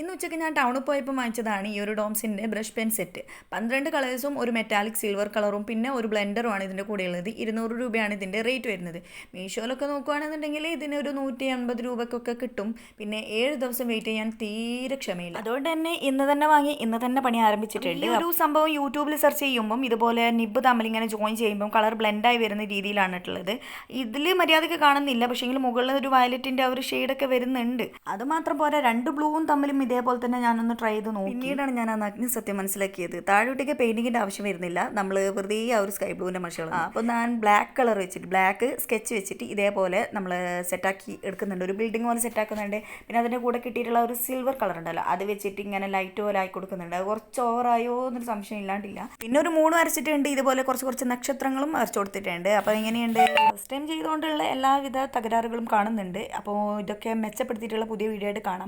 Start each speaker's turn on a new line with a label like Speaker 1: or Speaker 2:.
Speaker 1: ഇന്ന് ഉച്ചയ്ക്ക് ഞാൻ ടൗണിൽ പോയപ്പോൾ വാങ്ങിച്ചതാണ് ഈ ഒരു ഡോംസിന്റെ ബ്രഷ് പെൻ സെറ്റ്. പന്ത്രണ്ട് കളേഴ്സും ഒരു മെറ്റാലിക് സിൽവർ കളറും പിന്നെ ഒരു ബ്ലെൻഡറും ആണ് ഇതിന്റെ കൂടെ ഉള്ളത്. ഇരുന്നൂറ് രൂപയാണ് ഇതിന്റെ റേറ്റ് വരുന്നത്. മീഷോയിലൊക്കെ നോക്കുകയാണെന്നുണ്ടെങ്കിൽ ഇതിന് ഒരു നൂറ്റി അൻപത് രൂപക്കൊക്കെ കിട്ടും. പിന്നെ ഏഴ് ദിവസം വെയിറ്റ് ചെയ്യാൻ തീരെ ക്ഷമയില്ല. അതുകൊണ്ട് തന്നെ ഇന്ന് തന്നെ വാങ്ങി ഇന്ന് തന്നെ പണി ആരംഭിച്ചിട്ടുണ്ട്. ഈ ഒരു സംഭവം യൂട്യൂബിൽ സെർച്ച് ചെയ്യുമ്പം ഇതുപോലെ നിബ് തമ്മിൽ ഇങ്ങനെ ജോയിൻ ചെയ്യുമ്പം കളർ ബ്ലെൻഡായി വരുന്ന രീതിയിലാണ് ഉള്ളത് ഇതിൽ മര്യാദയ്ക്ക് കാണുന്നില്ല. പക്ഷേങ്കിൽ മുകളിൽ ഒരു വയലറ്റിന്റെ ആ ഒരു ഷെയ്ഡൊക്കെ വരുന്നുണ്ട്. അതുമാത്രം പോലെ പോരാ രണ്ട് ബ്ലൂവും തമ്മിലും ഇതേപോലെ തന്നെ ഞാനൊന്ന് ട്രൈ ചെയ്ത് നോക്കി. പിന്നീടാണ് ഞാൻ ആ നഗ്ന സത്യം മനസ്സിലാക്കിയത്. താഴോട്ടേക്ക് പെയിന്റിങ്ങിന്റെ ആവശ്യം വരുന്നില്ല. നമ്മൾ വെറുതെ ആ ഒരു സ്കൈ ബ്ലൂവിന്റെ മഷകൾ അപ്പോൾ ഞാൻ ബ്ലാക്ക് കളർ വെച്ചിട്ട് ബ്ലാക്ക് സ്കെച്ച് വെച്ചിട്ട് ഇതേപോലെ നമ്മൾ സെറ്റാക്കി എടുക്കുന്നുണ്ട്. ഒരു ബിൽഡിംഗ് പോലെ സെറ്റാക്കുന്നുണ്ട് പിന്നെ അതിന്റെ കൂടെ കിട്ടിയിട്ടുള്ള ഒരു സിൽവർ കളർ ഉണ്ടല്ലോ. അത് വെച്ചിട്ട് ഇങ്ങനെ ലൈറ്റ് പോലെ ആയി കൊടുക്കുന്നുണ്ട്. കുറച്ച് ഓവറായോ എന്നൊരു സംശയം ഇല്ലാണ്ടില്ല. പിന്നെ ഒരു മൂന്ന് വരച്ചിട്ടുണ്ട്. ഇതുപോലെ കുറച്ച് കുറച്ച് നക്ഷത്രങ്ങളും വരച്ചു കൊടുത്തിട്ടുണ്ട്. അപ്പോൾ എങ്ങനെയുണ്ട്? ഫസ്റ്റ് ടൈം ചെയ്തുകൊണ്ടുള്ള എല്ലാവിധ തകരാറുകളും കാണുന്നുണ്ട്. അപ്പോൾ ഇതൊക്കെ മെച്ചപ്പെടുത്തിയിട്ടുള്ള പുതിയ വീഡിയോ ആയിട്ട് കാണാം.